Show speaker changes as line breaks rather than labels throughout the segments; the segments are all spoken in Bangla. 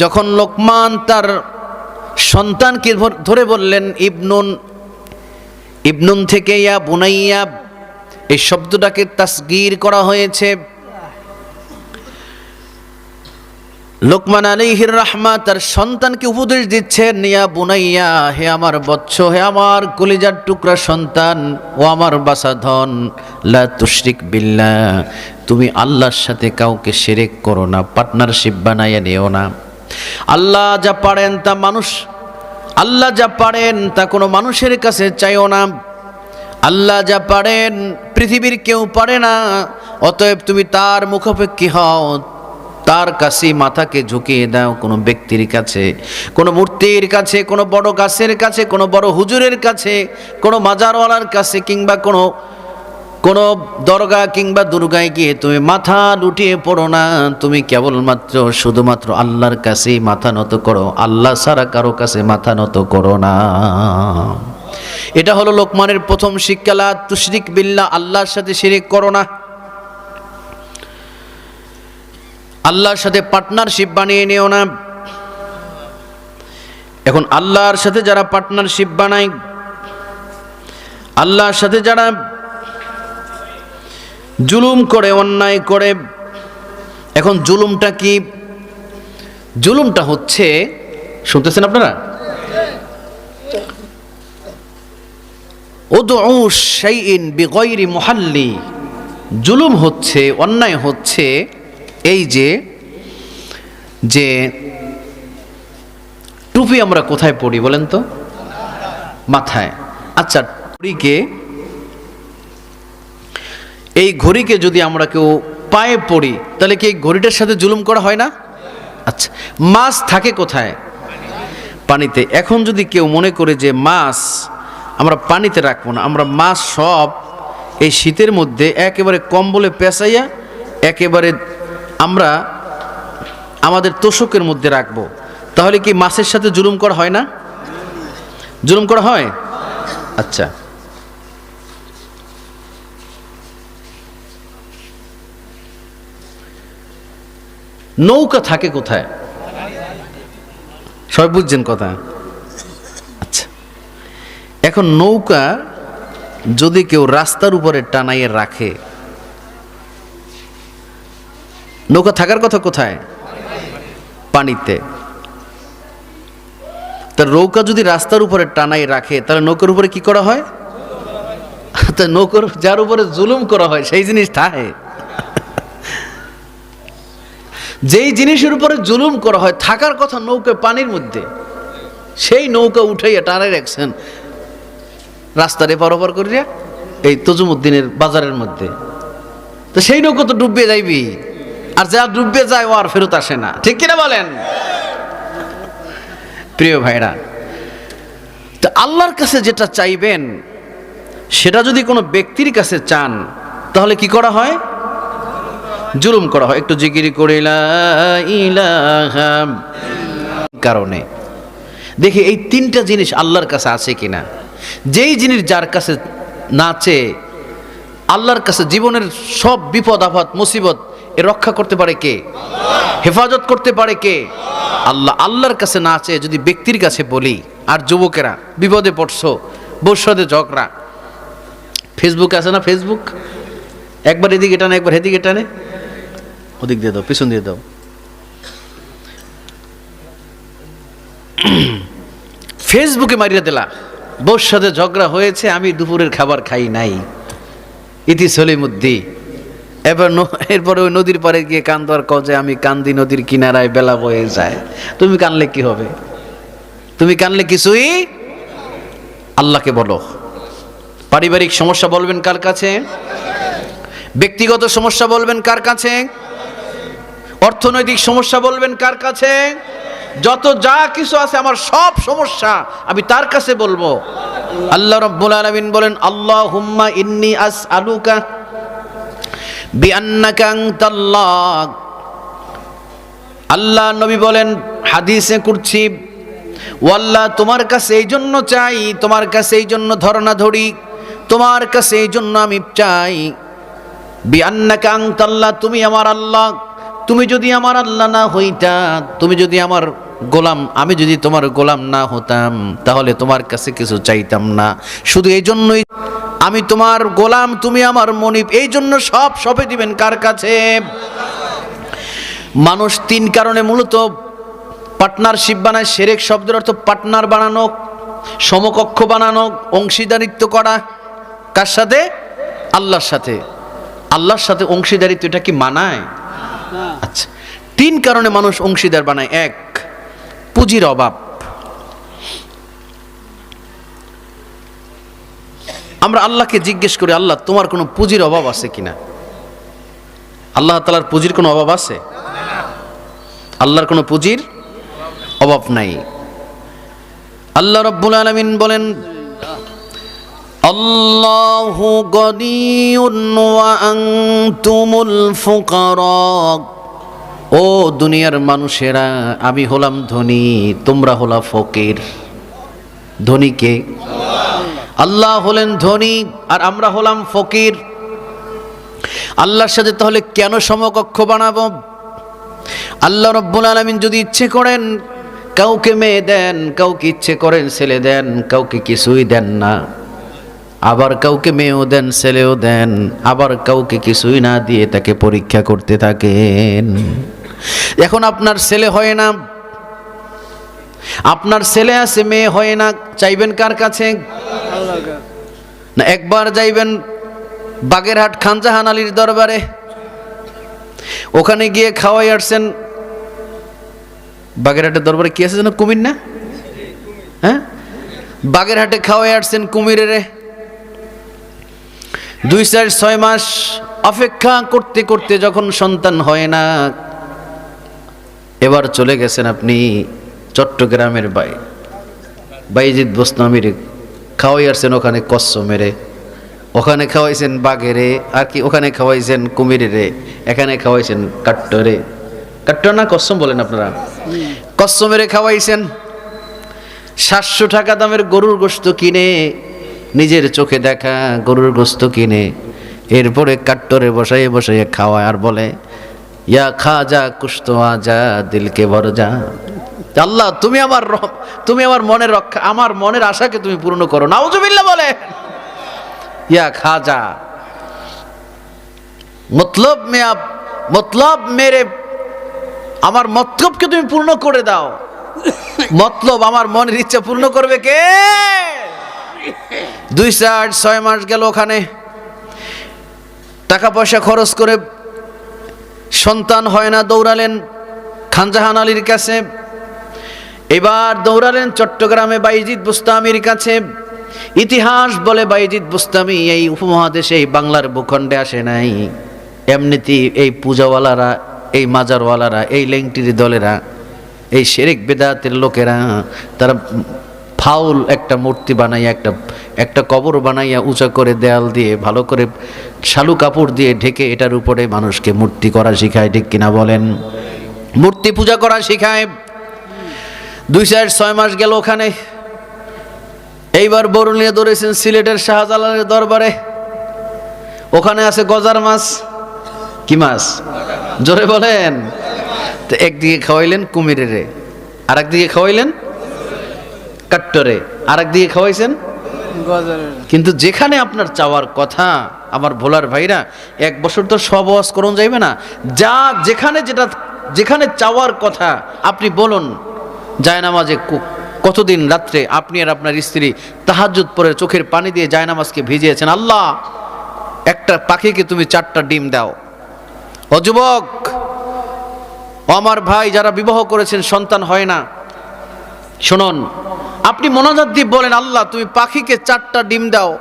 যখন লোকমান তার সন্তানকে ধরে বললেন, ইবনুন ইবনুন থেকে ইয়া বুনাইয়া, এই শব্দটাকে তাসগির করা হয়েছে। লোকমান আলিহির রহমা তার সন্তানকে উপদেশ দিচ্ছেন, ইয়া বুনাইয়া, হে আমার বৎস, হে আমার কলিজার টুকরা সন্তান, ও আমার বাসাধন লা তুশরিক বিল্লা তুমি আল্লাহর সাথে কাউকে শিরিক করো না, পার্টনারশিপ বানাইয়া নিও না। আল্লাহ যা পারেন তা মানুষ, আল্লাহ যা পারেন তা কোনো মানুষের কাছে চাইও না। আল্লাহ যা পারেন পৃথিবীর কেউ পারে না, অতএব তুমি তার মুখাপেক্ষী হও, তার কাছে মাথাকে ঝুঁকিয়ে দাও কোনো ব্যক্তির কাছে, কোনো মূর্তির কাছে, কোনো বড় গাছের কাছে, কোনো বড় হুজুরের কাছে, কোনো মাজারওয়ালার কাছে কিংবা কোনো কোনো দরগা কিংবা দুর্গায় গিয়ে তুমি মাথা লুটিয়ে পড়ো না, তুমি কেবলমাত্র শুধুমাত্র আল্লাহর কাছেই মাথা নত করো, আল্লাহ ছাড়া কারও কাছে মাথা নত করো না। এটা হলো লোকমানের প্রথম শিক্ষালা তুশরিক বিল্লাহ, আল্লাহর সাথে শিরিক করো না। আল্লাহর সাথে পার্টনারশিপ বানিয়ে নিও না। এখন আল্লাহর সাথে যারা পার্টনারশিপ বানায়, আল্লাহর সাথে যারা জুলুম করে, অন্যায় করে। এখন জুলুমটা কি? জুলুমটা হচ্ছে, শুনতেছেন আপনারা? মুহাল্লি। জুলুম হচ্ছে, অন্যায় হচ্ছে, এই যে যে টুপি আমরা কোথায় পড়ি বলেন তো? মাথায়। আচ্ছা ঘড়িকে এই ঘড়িকে যদি আমরা কেউ পায়ে পড়ি, তাহলে কি এই ঘড়িটার সাথে জুলুম করা হয় না? আচ্ছা মাছ থাকে কোথায়? পানিতে। এখন যদি কেউ মনে করে যে মাছ আমরা পানিতে রাখব না, আমরা মাছ সব এই শীতের মধ্যে একেবারে কম্বলে পেঁচাইয়া একেবারে আমরা আমাদের তোষকের মধ্যে রাখব, তাহলে কি মাছের সাথে জুলুম করা হয় না? জুলুম করা হয়? আচ্ছা। নৌকা থাকে কোথায়? সবাই বুঝছেন কথা? আচ্ছা। এখন নৌকা যদি কেউ রাস্তার উপরে টানাইয়ে রাখে, নৌকা থাকার কথা কোথায়? পানিতে। তা নৌকা যদি রাস্তার উপরে টানাই রাখে, তাহলে নৌকার উপরে কি করা হয়? তা নৌকার, যার উপরে জুলুম করা হয়, সেই জিনিস থাকে যেই জিনিসের উপরে জুলুম করা হয়, থাকার কথা নৌকা পানির মধ্যে, সেই নৌকা উঠাইয়া টানাই রাখছেন। রাস্তার এপার ওপার করিয়া এই তজুমুদ্দিনের বাজারের মধ্যে। তো সেই নৌকা তো ডুববে যাইবি। আর যা ডুববে যায়, ও আর ফেরত আসে না। ঠিক কিনা বলেন? প্রিয় ভাইরা, তো আল্লাহর কাছে যেটা চাইবেন, সেটা যদি কোনো ব্যক্তির কাছে চান, তাহলে কি করা হয়? জুলুম করা হয়। একটু জিকিরি করে কারণে। দেখি, এই তিনটা জিনিস আল্লাহর কাছে আছে কিনা? যেই জিনিস যার কাছে নাচে আল্লাহর কাছে জীবনের সব বিপদ, আপদ, মুসিবত এ রক্ষা করতে পারে কে? হেফাজত করতে পারে কে? আল্লাহ, আল্লাহর কাছে না যদি ব্যক্তির কাছে বলি, আর যুবকেরা বিপদে পড়ছো বসে ঝগড়া। ফেসবুক আছে না ফেসবুক? একবার এদিকে টানে, একবার এদিকে টানে। ওদিক দিয়ে দাও, পিছন দিয়ে দাও। ফেসবুকে মারিয়া দিলা বোর সাথে ঝগড়া হয়েছে, আমি দুপুরের খাবার খাই নাই। ইতি সলিমুদ্দি। এবার এরপরে ওই নদীর পাড়ে গিয়ে কান্দর কজে আমি কান্দি নদীর কিনারায় বেলা বয়ে যায়। তুমি কানলে কি হবে? তুমি কানলে কিছুই? আল্লাহকে বলো। পারিবারিক সমস্যা বলবেন কার কাছে? ব্যক্তিগত সমস্যা বলবেন কার কাছে? অর্থনৈতিক সমস্যা বলবেন কার কাছে? যত যা কিছু আছে আমার সব সমস্যা আমি তার কাছে বলব। আল্লাহ রব্বুল আলামিন বলেন আল্লাহ হুম্মা ইন্নি আস আলুকা বিআন্নাকা আল্লাহ নবী বলেন, হাদিসে করছি ওয়াল্লাহ, তোমার কাছে এই জন্য চাই, তোমার কাছে এই জন্য ধরনা ধরি, তোমার কাছে এই জন্য আমি চাই। বিআন্নাকা আনতাল্লাহ, তুমি আমার আল্লাহ। তুমি যদি আমার আল্লাহ না হইতা, তুমি যদি আমার গোলাম, আমি যদি তোমার গোলাম না হতাম, তাহলে তোমার কাছে কিছু চাইতাম না। শুধু এই জন্যই আমি তোমার গোলাম, তুমি আমার মনিব এই জন্য সব সপে দিবেন কার কাছে? মানুষ তিন কারণে মূলত পার্টনারশিপ বানায়, সেরেক শব্দের অর্থ পার্টনার বানানো, সমকক্ষ বানানো, অংশীদারিত্ব করা। কার সাথে? আল্লাহর সাথে। আল্লাহর সাথে অংশীদারিত্ব এটা কি মানায়? আচ্ছা তিন কারণে মানুষ অংশীদার বানায়। এক, পুঁজির অভাব। আমরা আল্লাহকে জিজ্ঞেস করি, আল্লাহ, তোমার কোনো পুঁজির অভাব আছে কিনা? আল্লাহ তালার পুঁজির কোনো অভাব আছে? আল্লাহর কোনো পুঁজির অভাব নাই। আল্লাহ রব্বুল আলমিন বলেন আল্লাহু গনিয়ুন ওয়া আনতুমুল ফুকারা। ও দুনিয়ার মানুষেরা, আমি হলাম ধনী, তোমরা হলা ফকির। ধনীকে আল্লাহ হলেন ধনী আর আমরা হলাম ফকির। আল্লাহর সাথে তাহলে কেন সমকক্ষ বানাবো? আল্লাহ রব্বুল আলমিন যদি ইচ্ছে করেন, কাউকে মেয়ে দেন, কাউকে ইচ্ছে করেন ছেলে দেন, কাউকে কিছুই দেন না। আবার কাউকে মেয়েও দেন, ছেলেও দেন, আবার কাউকে কিছুই না দিয়ে তাকে পরীক্ষা করতে থাকেন। এখন আপনার ছেলে হয় না। আপনার ছেলে আছে, মেয়ে হয় না। চাইবেন কার কাছে? না, একবার যাইবেন বাগেরহাট খানজাহান আলীর দরবারে। ওখানে গিয়ে খাওয়াই আসছেন। বাগেরহাটের দরবারে কি আছে যেন কুমির না? হ্যাঁ? বাগেরহাটে খাওয়াই আসছেন কুমিরেরে। দুই চার ছয় মাস অপেক্ষা করতে করতে যখন সন্তান হয় না, এবার চলে গেছেন আপনি চট্টগ্রামের বাই। বাইজিৎ বোসনামির খাওয়াই আসছেন ওখানে কচ্ছ মেরে ওখানে খাওয়াইছেন বাঘেরে, আর কি ওখানে খাওয়াইছেন কুমিরেরে, এখানে খাওয়াইছেন কাট্টরে। কাট্টর না কচ্ছম বলেন আপনারা? কচ্ছ মেরে খাওয়াইছেন। সাতশো টাকা দামের গরুর গোস্ত কিনে নিজের চোখে দেখা গরুর গোস্ত কিনে, এরপরে কাট্টরে বসাইয়ে বসাইয়ে খাওয়ায় আর বলে, ইয়া খা যা কুস্ত যা দিলকে ভর যা আল্লাহ, তুমি আমার তুমি আমার মনের রক্ষা, আমার মনের আশাকে তুমি পূর্ণ করো। নাউজুবিল্লাহ বলে, ইয়া খা যা মতলব মেয়া, মতলব মেরে আমার মতলবকে তুমি পূর্ণ করে দাও। মতলব আমার মনের ইচ্ছা পূর্ণ করবে কে? দুই চার, ছয় মাস গেল ওখানে। টাকা পয়সা খরচ করে সন্তান হয় না দৌড়ালেন খানজাহান আলীর কাছে। এবার দৌড়ালেন চট্টগ্রামে বাইজিৎ বুস্তামির কাছে। ইতিহাস বলে বাইজিৎ বুস্তামি, এই উপমহাদেশে এই বাংলার ভূখণ্ডে আসে নাই। এমনিতেই এই পূজাওয়ালারা, এই মাজারওয়ালারা, এই লেংটির দলেরা, এই শেরেক বেদাতের লোকেরা, তারা ফাউল একটা মূর্তি বানাইয়া, একটা একটা কবর বানাইয়া উঁচা করে দেয়াল দিয়ে, ভালো করে শালু কাপড় দিয়ে ঢেকে এটার উপরে মানুষকে মূর্তি করা শিখায়, ঠিক কিনা বলেন? মূর্তি পূজা করা শিখায়। দুই চার, ছয় মাস গেল ওখানে। এইবার বরুণিয়া ধরেছেন সিলেটের শাহজালালের দরবারে। ওখানে আছে গজার মাছ। কি মাছ? জোরে বলেন। তো একদিকে খাওয়াইলেন কুমিরেরে আর একদিকে খাওয়াইলেন কাট্টরে। আর একদিকে খাওয়াইছেন? কিন্তু যেখানে আপনার চাওয়ার কথা আমার ভোলার ভাইরা এক বছর তো সব ওয়াজ করুন যাইবে না। যা যেখানে যেটা যেখানে চাওয়ার কথা আপনি বলুন জায়নামাজে কতদিন রাত্রে আপনি আর আপনার স্ত্রী তাহাজ্জুদ পরে চোখের পানি দিয়ে জায়নামাজকে ভিজিয়েছেন? আল্লাহ একটা পাখিকে তুমি চারটা ডিম দাও। ও যুবক আমার ভাই যারা বিবাহ করেছেন সন্তান হয় না। শুনুন আপনি মনোজাত দিয়ে বলেন, আল্লাহ, তুমি পাখিকে চারটা ডিম দাও।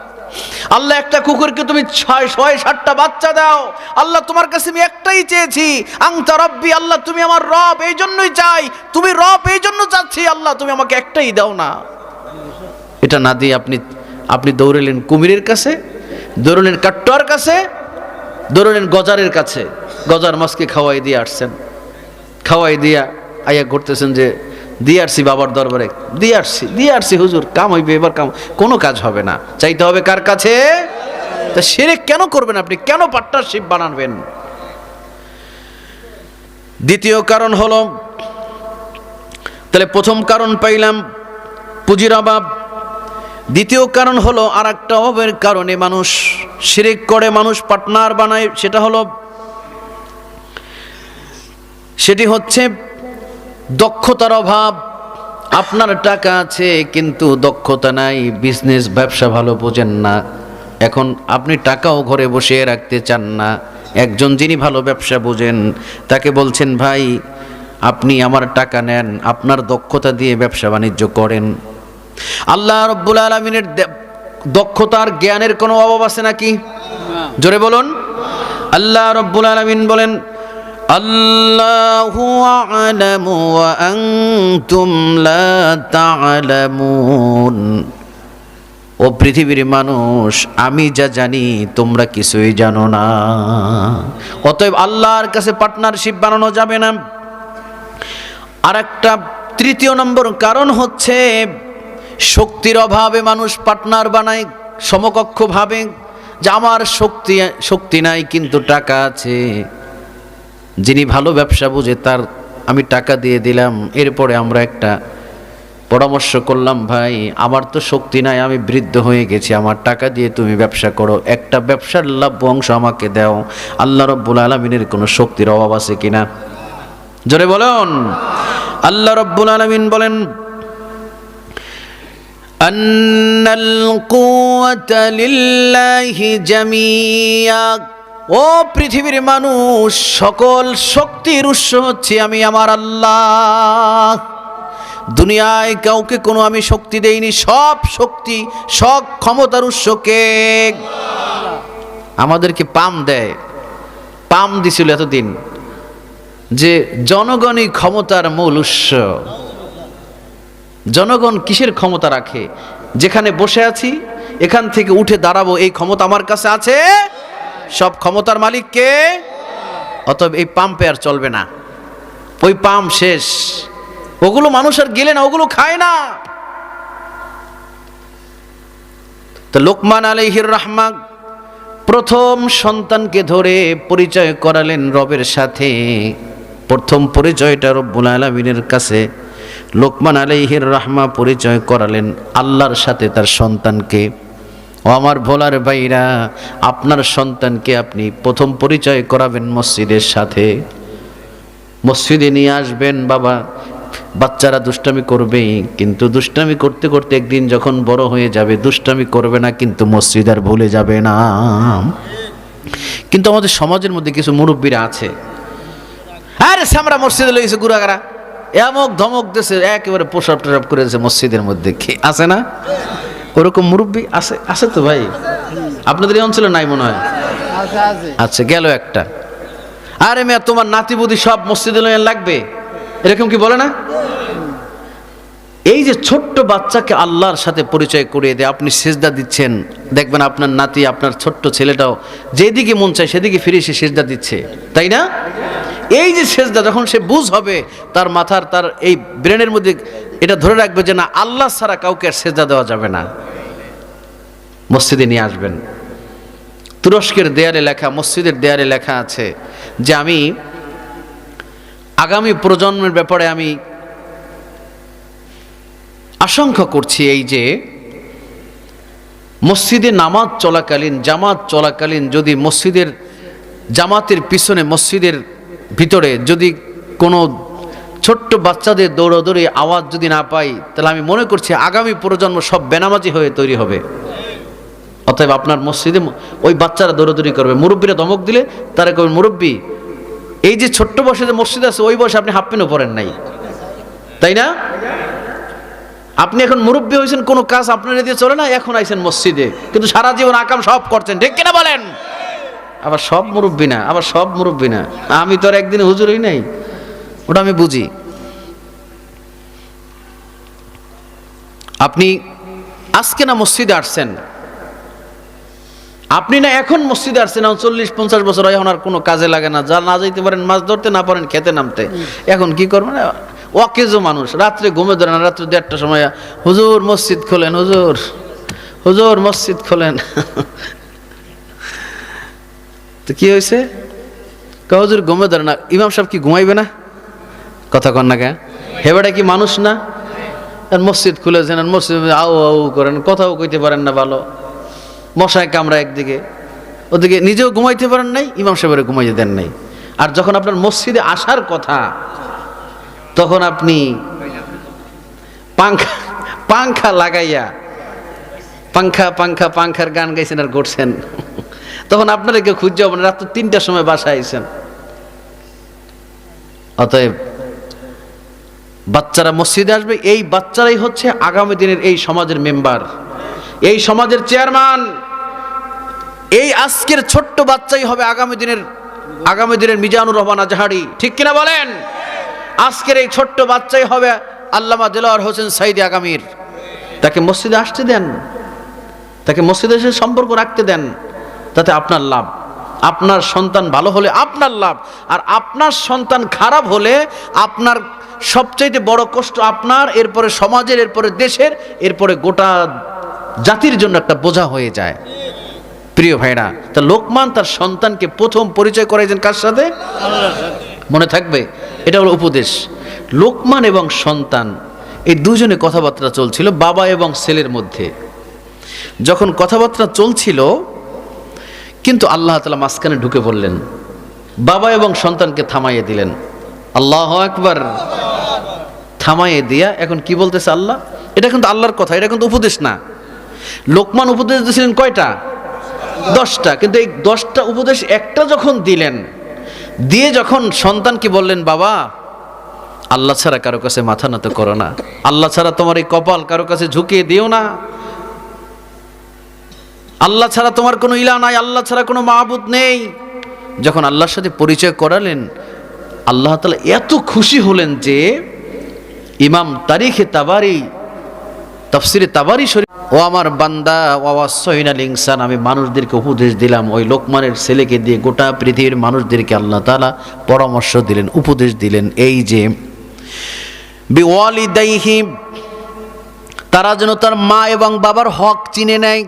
আল্লাহ, একটা কুকুরকে তুমি ছয় ছয়, সাতটা বাচ্চা দাও। আল্লাহ, তোমার কাছে আমি একটাই চেয়েছি। আংতা রব্বি, আল্লাহ, তুমি আমার রব, এই জন্যই চাই। তুমি রব, এই জন্য চাচ্ছি। আল্লাহ, তুমি আমাকে একটাই দাও না। এটা না দিয়ে আপনি আপনি দৌড়েলেন কুমিরের কাছে, দৌড়লেন কাট্টার কাছে, দৌড়লেন গজারের কাছে। গজার মাছকে খাওয়াই দিয়ে আসছেন। খাওয়াই দিয়া আইয়া ঘুরতেছেন যে দিয়ে আসছি বাবার দরবারে। দিয়ে আসছি দিয়ে আসছি, হুজুর, কাম হইবে, এবার কাম, কোনো কাজ হবে না। চাইতে হবে কার কাছে? তা সেরে কেন করবেন আপনি? কেন পার্টনারশিপ বানাবেন দ্বিতীয় কারণ হলো, তাহলে প্রথম কারণ পাইলাম পুঁজির অভাব। দ্বিতীয় কারণ হলো আর একটা অভাবের কারণে মানুষ শিরিক করে, মানুষ পার্টনার বানায়, সেটা হলো, সেটি হচ্ছে দক্ষতার অভাব আপনার টাকা আছে কিন্তু দক্ষতা নাই বিজনেস ব্যবসা ভালো বোঝেন না। এখন আপনি টাকাও ঘরে বসিয়ে রাখতে চান না। একজন যিনি ভালো ব্যবসা বোঝেন তাকে বলছেন ভাই আপনি আমার টাকা নেন আপনার দক্ষতা দিয়ে ব্যবসা বাণিজ্য করেন। আল্লাহ রব্বুল আলমিনের দক্ষতার জ্ঞানের কোনো অভাব আছে নাকি? জোরে বলুন। আল্লাহ রব্বুল আলমিন বলেন আ'লামু ওয়া আনতুম লা তা'লামুন ও পৃথিবীর মানুষ, আমি যা জানি তোমরা কিছুই জানো না। অতএব আল্লাহর কাছে পার্টনারশিপ বানানো যাবে না। আর একটা তৃতীয় নম্বর কারণ হচ্ছে শক্তির অভাবে মানুষ পার্টনার বানায়, সমকক্ষ ভাবে। যে আমার শক্তি শক্তি নাই, কিন্তু টাকা আছে। যিনি ভালো ব্যবসা বুঝে তার আমি টাকা দিয়ে দিলাম এরপরে আমরা একটা পরামর্শ করলাম ভাই আমার তো শক্তি নাই আমি বৃদ্ধ হয়ে গেছি আমার টাকা দিয়ে তুমি ব্যবসা করো একটা ব্যবসার লাভ অংশ আমাকে দাও আল্লাহ রব্বুল আলমিনের কোনো শক্তির অভাব আছে কিনা জোরে বলুন আল্লাহ রব্বুল আলমিন বলেন أن القوة لله جميعا ও পৃথিবীর মানুষ, সকল শক্তির উৎস হচ্ছে আমি আমার আল্লাহ। দুনিয়ায় কাউকে কোনো আমি শক্তি দেইনি, সব শক্তি, সব ক্ষমতার উৎসকে আমাদেরকে পাম দেয়। পাম দিছিল এতদিন যে জনগণই ক্ষমতার মূল উৎস। জনগণ কিসের ক্ষমতা রাখে? যেখানে বসে আছি, এখান থেকে উঠে দাঁড়াবো, এই ক্ষমতা আমার কাছে আছে? সব ক্ষমতার মালিককে অতএব এই পাম্পে আর চলবে না। ওই পাম্প শেষ। ওগুলো মানুষ আর গেলে না, ওগুলো খায় না। তো লোকমান আলহির রহমা প্রথম সন্তানকে ধরে পরিচয় করালেন রবের সাথে। প্রথম পরিচয়টা রব্বুল আলমিনের কাছে। লোকমান আলাইহির রাহমা পরিচয় করালেন আল্লাহর সাথে তার সন্তানকে। ও আমার ভোলার ভাইরা, আপনার সন্তানকে আপনি প্রথম পরিচয় করাবেন মসজিদের সাথে। মসজিদে নিয়ে আসবেন, বাবা, বাচ্চারা দুষ্টামি করবেই কিন্তু দুষ্টামি করতে করতে একদিন যখন বড় হয়ে যাবে, দুষ্টামি করবে না, কিন্তু মসজিদ আর ভুলে যাবে না। কিন্তু আমাদের সমাজের মধ্যে কিছু মুরব্বীরা আছে। আরে আমরা মসজিদে লইছে গুড়াগারা এমক ধমক দেশে একেবারে পোশাক টোশাপ করে দিয়েছে মসজিদের মধ্যে। আছে না? ওরকম মুরব্বী আছে আছে তো ভাই? আপনাদের এই অঞ্চলে নাই মনে হয়? আচ্ছা গেল একটা। আরে মেয়া তোমার নাতি বুদ্ধি সব মসজিদে লাগবে? এরকম কি বলে না? এই যে ছোট্ট বাচ্চাকে আল্লাহর সাথে পরিচয় করিয়ে দেয় আপনি সেজদা দিচ্ছেন। দেখবেন আপনার নাতি আপনার ছোট্ট ছেলেটাও যেদিকে মন চায় সেদিকে ফিরে সে সেজদা দিচ্ছে। তাই না? এই যে সেজদা যখন সে বুঝ হবে তার মাথার তার এই ব্রেনের মধ্যে এটা ধরে রাখবে যে না, আল্লাহ ছাড়া কাউকে সেজদা দেওয়া যাবে না। মসজিদে নিয়ে আসবেন। তুরস্কের দেয়ালে লেখা, মসজিদের দেয়ালে লেখা আছে যে আমি আগামী প্রজন্মের ব্যাপারে আমি আশঙ্কা করছি এই যে, মসজিদে নামাজ চলাকালীন, জামাত চলাকালীন যদি মসজিদের, জামাতের পিছনে মসজিদের ভিতরে যদি কোনো ছোট্ট বাচ্চাদের দৌড়াদৌড়ি আওয়াজ যদি না পাই, তাহলে আমি মনে করছি আগামী প্রজন্ম সব বেনামাজি হয়ে তৈরি হবে। অতএব আপনার মসজিদে ওই বাচ্চারা দৌড়াদৌড়ি করবে। মুরব্বীরা ধমক দিলে তারা কবে, মুরব্বী, এই যে ছোট্ট বয়সে যে মসজিদ আছে, ওই বয়সে আপনি হাফ পেনও পরেন নাই। তাই না? আপনি এখন মুরব্বী হয়েছেন, কোনো কাজ আপনার দিয়ে চলে না, এখন আইছেন মসজিদে। কিন্তু সারা জীবন আকাম সব করছেন, ঠিক কিনা বলেন? আবার সব মুরব্বী না, আবার সব মুরব্বী না। আমি তো আর একদিন হুজুরই নাই। ওটা আমি বুঝি। আপনি আজকে না মসজিদে আসছেন? আপনি না এখন মসজিদে আসছেন? এখন চল্লিশ, পঞ্চাশ বছর হয় আর কোনো কাজে লাগে না। যা না যাইতে পারেন, মাছ ধরতে না পারেন, খেতে নামতে। এখন কি করবেন? অকেজো মানুষ। রাত্রে ঘুমে ধরে না, রাত্রে দেড়টার সময় হুজুর মসজিদ খোলেন, হুজুর হুজুর মসজিদ খোলেন। তো কি হয়েছে? হুজুর ঘুমে ধরে না। ইমাম সাহেব কি ঘুমাইবে না? কথা কন না কে হেবেটা কি মানুষ না? আর মসজিদ খুলেছেন আর মসজিদ আউ আউ করেন, কথাও কইতে পারেন না ভালো। মশায় কামড়া একদিকে। ওদিকে নিজেও ঘুমাইতে পারেন নাই, ইমাম সাহেবের ঘুমাইতে দেন নাই। আর যখন আপনার মসজিদে আসার কথা, তখন আপনি পাংখা পাংখা লাগাইয়া, পাংখা পাংখা, পাংখার গান গাইছেন আর ঘুরছেন। তখন আপনারা কেউ খুঁজে হবে না, রাত্র তিনটার সময় বাসায় আইছেন। অতএব বাচ্চারা মসজিদে আসবে, এই বাচ্চারাই হচ্ছে আগামী দিনের এই সমাজের মেম্বার। এই সমাজের চেয়ারম্যান, এই আজকের ছোট্ট বাচ্চাই হবে আগামী দিনের আগামী দিনের মিজানুর রহমান আজহারি। ঠিক কিনা বলেন? আজকের এই ছোট্ট বাচ্চাই হবে আল্লামা দেলোয়ার হোসেন সাইদি আগামীর। তাকে মসজিদে আসতে দেন। তাকে মসজিদে এসে সম্পর্ক রাখতে দেন। তাতে আপনার লাভ। আপনার সন্তান ভালো হলে আপনার লাভ, আর আপনার সন্তান খারাপ হলে আপনার সবচাইতে বড় কষ্ট আপনার, এরপরে সমাজের, এরপরে দেশের, এরপরে গোটা জাতির জন্য একটা বোঝা হয়ে যায়। প্রিয় ভাইরা, তা লোকমান তার সন্তানকে প্রথম পরিচয় করাইছেন কার সাথে? মনে থাকবে? এটা হলো উপদেশ। লোকমান এবং সন্তান, এই দুজনে কথাবার্তা চলছিল বাবা এবং ছেলের মধ্যে। যখন কথাবার্তা চলছিল কিন্তু আল্লাহ তালা মাঝখানে ঢুকে পড়লেন বাবা এবং সন্তানকে থামাইয়ে দিলেন। আল্লাহ একবার থামাইয়ে দিয়া এখন কি বলতেছে আল্লাহ? এটা কিন্তু আল্লাহর কথা, এটা কিন্তু উপদেশ না। লোকমান উপদেশ দিয়েছিলেন কয়টা? দশটা। কিন্তু এই দশটা উপদেশ একটা যখন দিলেন, দিয়ে যখন সন্তানকে বললেন, বাবা, আল্লাহ ছাড়া কারও কাছে মাথা নত করো না। আল্লাহ ছাড়া তোমার এই কপাল কারও কাছে ঝুঁকিয়ে দিও না। আল্লাহ ছাড়া তোমার কোনো ইলা নাই, আল্লাহ ছাড়া কোনো মাহবুদ নেই। যখন আল্লাহর সাথে পরিচয় করালেন, আল্লাহ তালা এত খুশি হলেন যে ইমাম তারিখে তাবারি, তফসিরে তাবারি শরীফ, ও আমার বান্দা ওয়াসইনাল ইনসান আমি মানুষদেরকে উপদেশ দিলাম। ওই লোকমানের ছেলেকে দিয়ে গোটা পৃথিবীর মানুষদেরকে আল্লাহ তালা পরামর্শ দিলেন, উপদেশ দিলেন এই যে বিওয়ালিদাইহি তারা যেন তার মা এবং বাবার হক চিনে নেয়।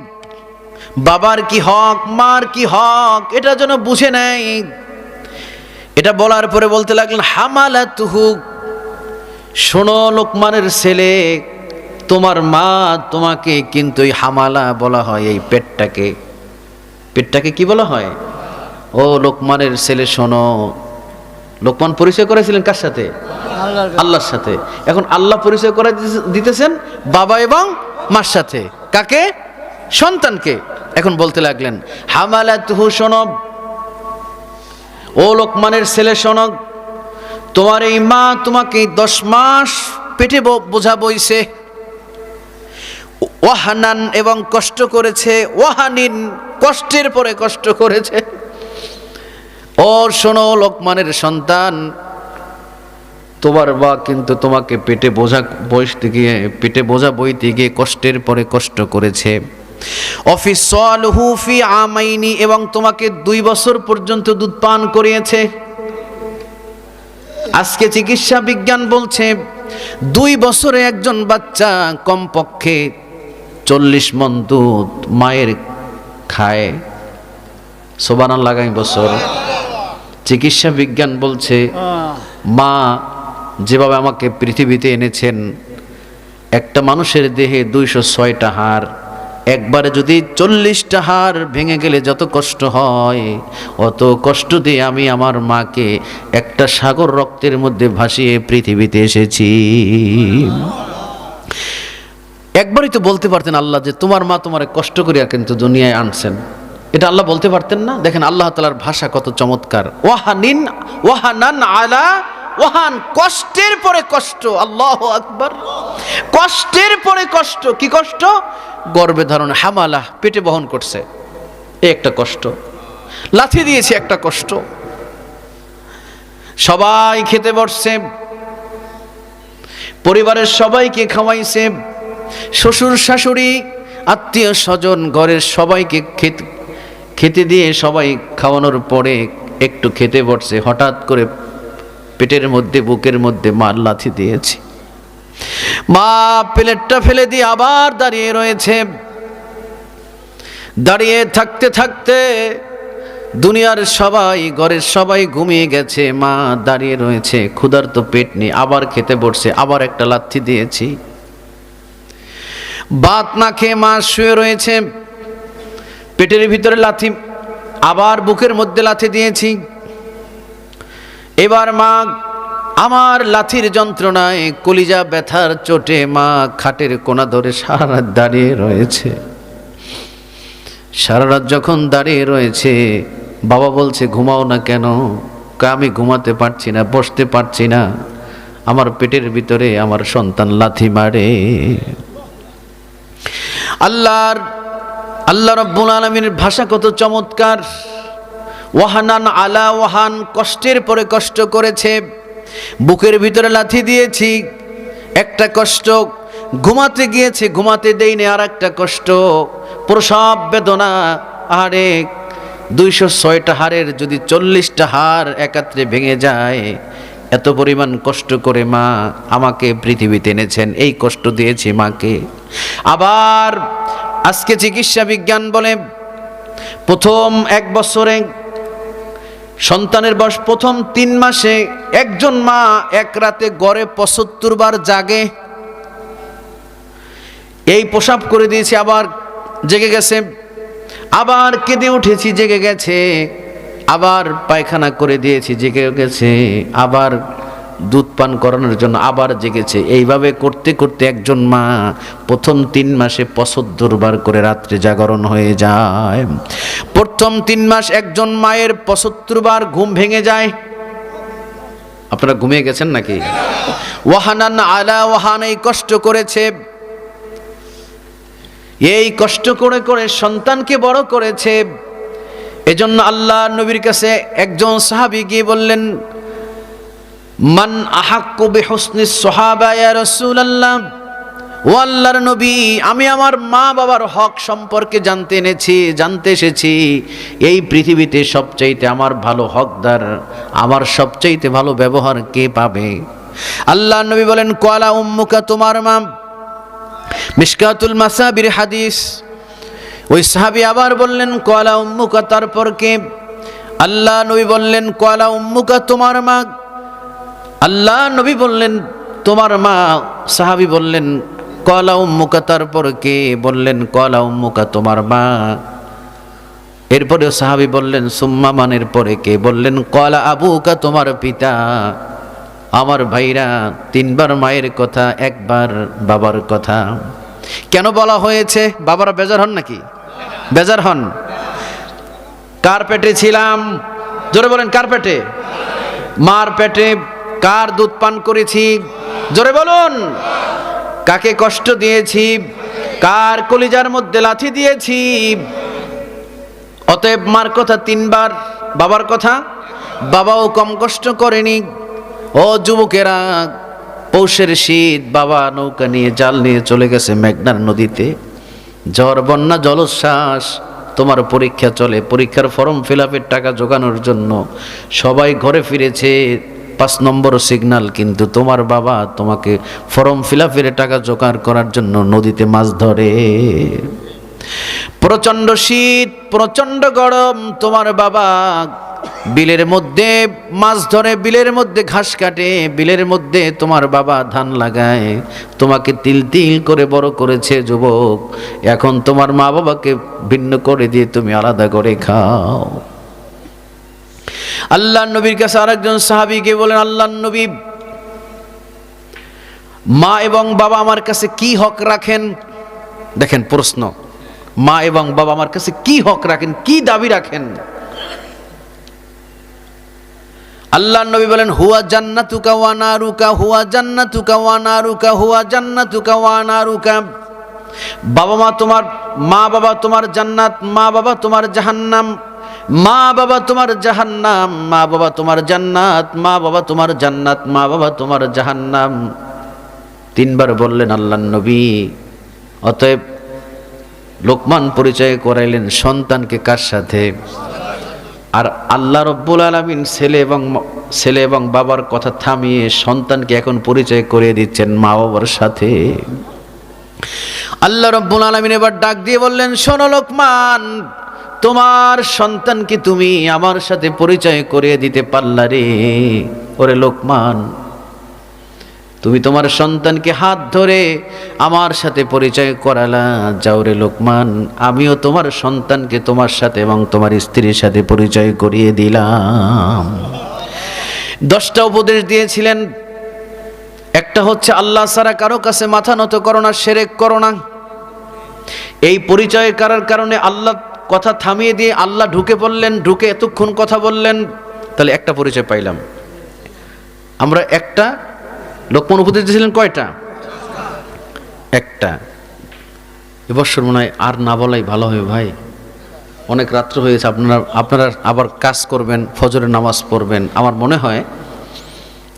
বাবার কি হক, মার কি হক, এটা যেন বুঝে নেয়। এটা বলার পরে বলতে লাগলেন হামালা তুহু শোনো লোকমানের ছেলে, তোমার মা তোমাকে কিন্তু হামালা বলা হয়, এই পেটটাকে। পেটটাকে কি বলা হয়? ও লোকমানের ছেলে, শোনো। লোকমান পরিচয় করেছিলেন কার সাথে? আল্লাহর সাথে। এখন আল্লাহ পরিচয় করে দিতে- দিতেছেন বাবা এবং মার সাথে। কাকে? সন্তানকে এখন বলতে লাগলেন হামালা তুহু শোনব ও লোকমানের ছেলে শোনক তোমার এই মা তোমাকে দশ মাস পেটে বোঝা বইছে। ওয়াহানান এবং কষ্ট করেছে, ওয়াহানিন কষ্টের পরে কষ্ট করেছে। ও শোনো লোকমানের সন্তান, তোমার মা কিন্তু তোমাকে পেটে বোঝা বইতে গিয়ে, পেটে বোঝা বইতে গিয়ে কষ্টের পরে কষ্ট করেছে। অফিস ফি আমাইনি এবং তোমাকে দুই বছর পর্যন্ত দুধ পান করিয়েছে। আজকে চিকিৎসা বিজ্ঞান বলছে, দুই বছরে একজন বাচ্চা কমপক্ষে চল্লিশ মন দুধ মায়ের খায়। সোবানান লাগাই বছর। চিকিৎসা বিজ্ঞান বলছে, মা যেভাবে আমাকে পৃথিবীতে এনেছেন, একটা মানুষের দেহে দুইশো ছয়টা হাড় একবারে যদি চল্লিশটা হার ভেঙে গেলে যত কষ্ট হয়, অত কষ্ট দিয়ে আমি আমার মাকে একটা সাগর রক্তের মধ্যে ভাসিয়ে পৃথিবীতে এসেছি। একবারই তো বলতে পারতেন আল্লাহ যে তোমার মা তোমার কষ্ট করিয়া কিন্তু দুনিয়ায় আনছেন। এটা আল্লাহ বলতে পারতেন না? দেখেন আল্লাহ তালার ভাষা কত চমৎকার। ওয়াহানিন, ওয়াহানান আলা ওয়াহান কষ্টের পরে কষ্ট, আল্লাহ আকবর। কষ্টের পরে কষ্ট, কি কষ্ট? গর্ভে ধারণ, হামালা, পেটে বহন করছে। এ একটা কষ্ট। লাথি দিয়েছে একটা কষ্ট। সবাই খেতে বসছে। পরিবারের সবাইকে খাওয়াইছে। শ্বশুর শাশুড়ি, আত্মীয় স্বজন, ঘরের সবাইকে খেতে খেতে দিয়ে সবাই খাওয়ানোর পরে একটু খেতে বসছে। হঠাৎ করে পেটের মধ্যে, বুকের মধ্যে মার লাথি দিয়েছে। মা, প্লেটটা ফেলে দিয়ে আবার দাঁড়িয়ে রয়েছে। দাঁড়িয়ে থাকতে থাকতে দুনিয়ার সবাই, ঘরের সবাই ঘুমিয়ে গেছে। মা দাঁড়িয়ে রয়েছে ক্ষুধার তো পেট নেই আবার খেতে বসছে, আবার একটা লাথি দিয়েছি। বাত না খেয়ে মা শুয়ে রয়েছে। পেটের ভিতরে লাথি, আবার বুকের মধ্যে লাথি দিয়েছি। এবার মা, আমার লাথির যন্ত্রণায় কলিজা ব্যথার চোটে মা খাটের কোনা ধরে সারা দাঁড়িয়ে রয়েছে। সারা রাত যখন দাঁড়িয়ে রয়েছে, বাবা বলছে, ঘুমাও না কেন? আমি ঘুমাতে পারছি না, বসতে পারছি না। আমার পেটের ভিতরে আমার সন্তান লাথি মারে। আল্লাহর, আল্লাহ রব্বুল আলমীর ভাষা কত চমৎকার। ওয়াহানান আলা ওয়াহান, কষ্টের পরে কষ্ট করেছে। বুকের ভিতরে লাথি দিয়েছি, একটা কষ্ট। ঘুমাতে গিয়েছে, ঘুমাতে দেইনি আর একটা কষ্ট। প্রসব বেদনা আরে দুইশো ছয়টা হারের যদি চল্লিশটা হার একাত্রে ভেঙে যায়, এত পরিমাণ কষ্ট করে মা আমাকে পৃথিবীতে এনেছেন, এই কষ্ট দিয়েছি মাকে। আবার আজকে চিকিৎসা বিজ্ঞান বলে, প্রথম এক বছরে সন্তানের বয়স প্রথম তিন মাসে, একজন মা এক রাতে গড়ে পঁচাত্তর বার জাগে। এই পোশাব করে দিয়েছি, আবার জেগে গেছে। আবার কেঁদে উঠেছি, জেগে গেছে। আবার পায়খানা করে দিয়েছি, জেগে গেছে। আবার দুধ পান করানোর জন্য আবার জেগেছে। এইভাবে করতে করতে একজন মা প্রথম তিন মাসে পঁচাত্তর বার করে রাত্রে জাগরণ হয়ে যায়। প্রথম তিন মাস একজন মায়ের পঁচাত্তর বার ঘুম ভেঙে যায়। আপনারা ঘুমিয়ে গেছেন নাকি? ওয়াহানান আলা ওয়াহান এই কষ্ট করেছে। এই কষ্ট করে করে সন্তানকে বড় করেছে। এজন্য আল্লাহ নবীর কাছে একজন সাহাবি গিয়ে বললেন মান আহাক্কু বিহুসনি সাহাবা, ইয়া রাসূলুল্লাহ। ও আল্লাহর নবী, আমি আমার মা বাবার হক সম্পর্কে জানতে এনেছি, জানতে এসেছি। এই পৃথিবীতে সবচাইতে আমার ভালো হকদার, আমার সবচাইতে ভালো ব্যবহার কে পাবে? আল্লাহ নবী বলেন কলা উম্মুকা, তোমার মা? মিশকাতুল মাসাবির হাদিস। ওই সাহাবি আবার বললেন কলা উম্মুকা, তারপর কে? আল্লাহ নবী বললেন কলা উম্মুকা, তোমার মা? আল্লাহ নবী বললেন, তোমার মা সাহাবি বললেন, কলা উম্মুকা, তারপর কে বললেন, কলা উম্মুকা তোমার মা? এরপরে সাহাবি বললেন, সুম্মা মানের পরে কে? বললেন, কলা আবুকা, তোমার পিতা। আমার ভাইরা তিনবার মায়ের কথা, একবার বাবার কথা। কেন বলা হয়েছে? বাবারা বেজার হন নাকি? বেজার হন। কার পেটে ছিলাম? জোরে বলেন, কার পেটে? মার পেটে কার দুধ পান করেছি? জোরে বলুন। কাকে কষ্ট দিয়েছি? কার কলিজার মধ্যে লাথি দিয়েছি? অতএব মার কথা তিনবার, বাবার কথা। বাবাও কম কষ্ট করেনি। ও যুবকেরা, পৌষের শীত, বাবা নৌকা নিয়ে জাল নিয়ে চলে গেছে মেঘনার নদীতে। ঝড়, বন্যা, জলোচ্ছ্বাস, তোমার পরীক্ষা চলে। পরীক্ষার ফর্ম ফিল টাকা জোগানোর জন্য সবাই ঘরে ফিরেছে। পাঁচ নম্বর সিগনাল, কিন্তু তোমার বাবা তোমাকে ফর্ম ফিল টাকা জোগাড় করার জন্য নদীতে মাছ ধরে। প্রচণ্ড শীত, প্রচণ্ড গরম, তোমার বাবা বিলের মধ্যে মাছ ধরে, বিলের মধ্যে ঘাস কাটে, বিলের মধ্যে তোমার বাবা ধান লাগায়। তোমাকে তিল তিল করে বড় করেছে যুবক, এখন তোমার মা বাবাকে ভিন্ন করে দিয়ে তুমি আলাদা করে খাও। আল্লাহ নবীর কাছে আরেকজন সাহাবিকে বলেন আল্লাহ নবী, মা এবং বাবা আমার কাছে কি হক রাখেন? দেখেন প্রশ্ন, মা এবং বাবা আমার কাছে কি হক রাখেন, কি দাবি রাখেন? আল্লাহ নবী বলেন, হুয়া জান্নাতুকা ওয়া নারুকা, হুয়া জান্নাতুকা ওয়া নারুকা, হুয়া জান্নাতুকা ওয়া নারুকা। বাবা মা তোমার, মা বাবা তোমার জান্নাত, মা বাবা তোমার জাহান্নাম। মা বাবা তোমার জাহান্নাম, মা বাবা তোমার জান্নাত, মা বাবা তোমার জান্নাত, মা বাবা তোমার জাহান্নাম। তিনবার বললেন আল্লাহ নবী। অতএব লোকমান পরিচয় করাইলেন সন্তানকে কার সাথে? আর আল্লাহ রব্বুল আলমিন ছেলে এবং ছেলে এবং বাবার কথা থামিয়ে সন্তানকে এখন পরিচয় করিয়ে দিচ্ছেন মা বাবার সাথে। আল্লাহ রব্বুল আলমিন এবার ডাক দিয়ে বললেন, শোনো লোকমান তোমার সন্তানকে তুমি আমার সাথে পরিচয় করিয়ে দিতে পারলা রে? ওরে লোকমান, তুমি তোমার সন্তানকে হাত ধরে আমার সাথে পরিচয় করালা। যাও রে লোকমান, আমিও তোমার সন্তানকে তোমার সাথে এবং তোমার স্ত্রীর সাথে পরিচয় করিয়ে দিলাম। দশটা উপদেশ দিয়েছিলেন। একটা হচ্ছে, আল্লাহ ছাড়া কারও কাছে মাথা নত করো না, সেরেক করো না। এই পরিচয় করার কারণে আল্লাহ কথা থামিয়ে দিয়ে আল্লাহ ঢুকে পড়লেন ঢুকে এতক্ষণ কথা বললেন, তাহলে একটা পরিচয় পাইলাম। আমরা একটা, লোকমান উপদেশ দিয়েছিলেন কয়টা? একটা। এবছর মনে হয় আর না বলাই ভালো হবে ভাই। অনেক রাত্র হয়েছে আপনারা আপনারা আবার কাজ করবেন, ফজরের নামাজ পড়বেন। আমার মনে হয়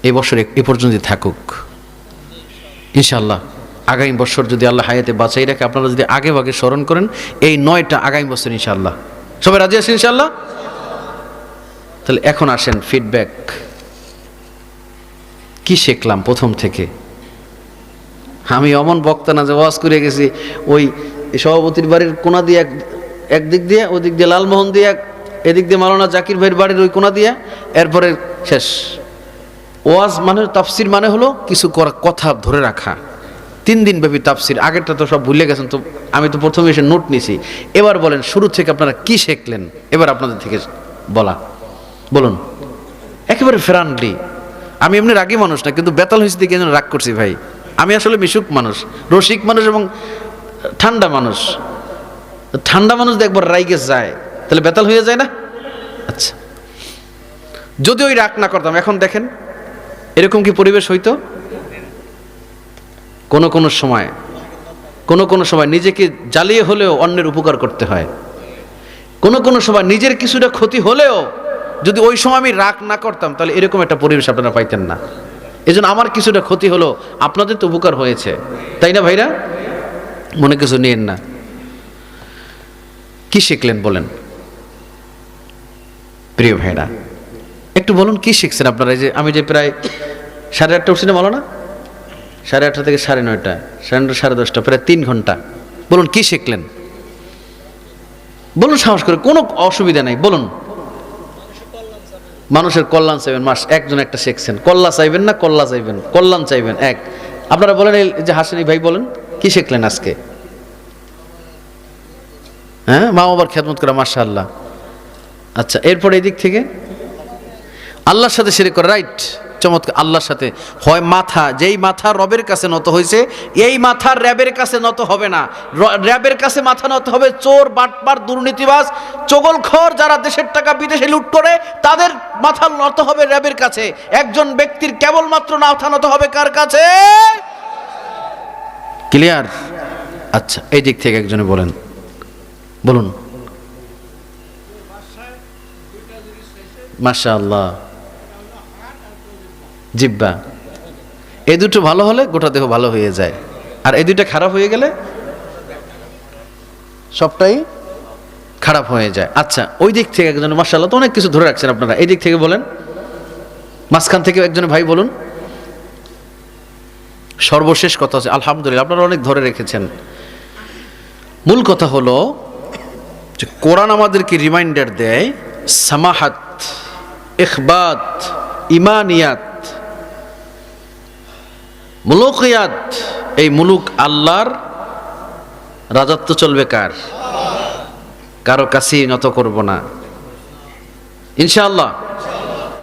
এই বছর এ পর্যন্তই থাকুক। ইনশাল্লাহ আগামী বছর যদি আল্লাহ হায়াতে বাঁচাই রাখে, আপনারা যদি আগে ভাগে স্মরণ করেন, এই নয়টা আগামী বছর ইনশাল্লাহ সবাই রাজি আছেন ইনশাল্লাহ তাহলে এখন আসেন ফিডব্যাক কি শিখলাম প্রথম থেকে? আমি অমন বক্তা না যে ওয়াজ করে গেছি, ওই সভাপতির বাড়ির কোনা দিয়ে এক একদিক দিয়ে ওদিক দিয়ে লালমোহন দিয়ে এক এদিক দিয়ে মালানা জাকির ভাইয়ের বাড়ির ওই কোনা দিয়ে এরপরে শেষ। ওয়াজ মানে তাফসির মানে হলো কিছু কথা ধরে রাখা। তিন দিন ব্যাপী তাফসির, আগেরটা তো সব ভুলে গেছেন, তো আমি তো প্রথমে এসে নোট নিছি। এবার বলেন, শুরু থেকে আপনারা কি শিখলেন? এবার আপনাদের থেকে বলা। বলুন। একেবারে ফ্রেন্ডলি আমি এমনি রাগী মানুষ না, কিন্তু বেতাল হয়েছে দিকে যেন রাগ করছি ভাই। আমি আসলে মিশুক মানুষ, রসিক মানুষ এবং ঠান্ডা মানুষ। ঠান্ডা মানুষ একবার রাইগে যায়, তাহলে বেতাল হয়ে যায় না? আচ্ছা। যদি ওই রাগ না করতাম, এখন দেখেন, এরকম কি পরিবেশ হইতো? কোনো কোনো সময়, কোনো কোনো সময় নিজেকে জ্বালিয়ে হলেও অন্যের উপকার করতে হয়। কোনো কোনো সময় নিজের কিছুটা ক্ষতি হলেও যদি ওই সময় আমি রাগ না করতাম, তাহলে এরকম একটা পরিবেশ আপনারা পাইতেন না। এজন্য আমার কিছুটা ক্ষতি হলো আপনাদের তো উপকার হয়েছে। তাই না ভাইরা? মনে কিছু নিয়েন না। কি শিখলেন বলেন? প্রিয় ভাইরা, একটু বলুন কি শিখছেন আপনারা? এই যে আমি যে প্রায় সাড়ে আটটা উঠছি না বলো না? সাড়ে আটটা থেকে সাড়ে নয়টা, সাড়ে নটা সাড়ে দশটা, প্রায় তিন ঘণ্টা। বলুন, কি শিখলেন? বলুন, সাহস করে, কোনো অসুবিধা নাই, বলুন। মানুষের কল্যাণ চাইবেন, মাস একজন একটা শিখছেন। কল্লা চাইবেন না, কল্লা চাইবেন, কল্যাণ চাইবেন, এক। আপনারা বলেন এই যে হাসিনি ভাই বলেন, কি শিখলেন আজকে? হ্যাঁ মা বাবার খেদমত করা মাসা আল্লাহ আচ্ছা এরপর এই দিক থেকে? আল্লাহর সাথে সেরে করে, রাইট। চমৎকার আল্লাহর সাথে। হয় মাথা, যেই মাথা রবের কাছে নত হয়েছে, এই মাথা র্যাবের কাছে নত হবে না। র্যাবের কাছে মাথা নত হবে চোর, বাটপার, দুর্নীতিবাজ, চগলখর যারা দেশের টাকা বিদেশে লুট করে, তাদের মাথা নত হবে র্যাবের কাছে। একজন ব্যক্তির কেবলমাত্র মাথা নত হবে কার কাছে? ক্লিয়ার? আচ্ছা এই দিক থেকে একজনে বলেন। বলুন। মাশা আল্লাহ জিব্বা। এই দুটো ভালো হলে গোটা দেহ ভালো হয়ে যায়। আর এই দুইটা খারাপ হয়ে গেলে সবটাই খারাপ হয়ে যায়। আচ্ছা ওই দিক থেকে একজন মার্শাল্লাহ তো অনেক কিছু ধরে রাখছেন আপনারা। এই দিক থেকে বলেন। মাঝখান থেকে একজন ভাই বলুন। সর্বশেষ কথা আছে আলহামদুলিল্লাহ, আপনারা অনেক ধরে রেখেছেন। মূল কথা হলো যে কোরআন আমাদেরকে রিমাইন্ডার দেয়, সামাহাত, ইখবাত, ইমানিয়াত মুলুকিয়াত এই মুলুক আল্লাহর রাজত্ব চলবে কার? কারও কাছেই নত করব না। ইনশাআল্লাহ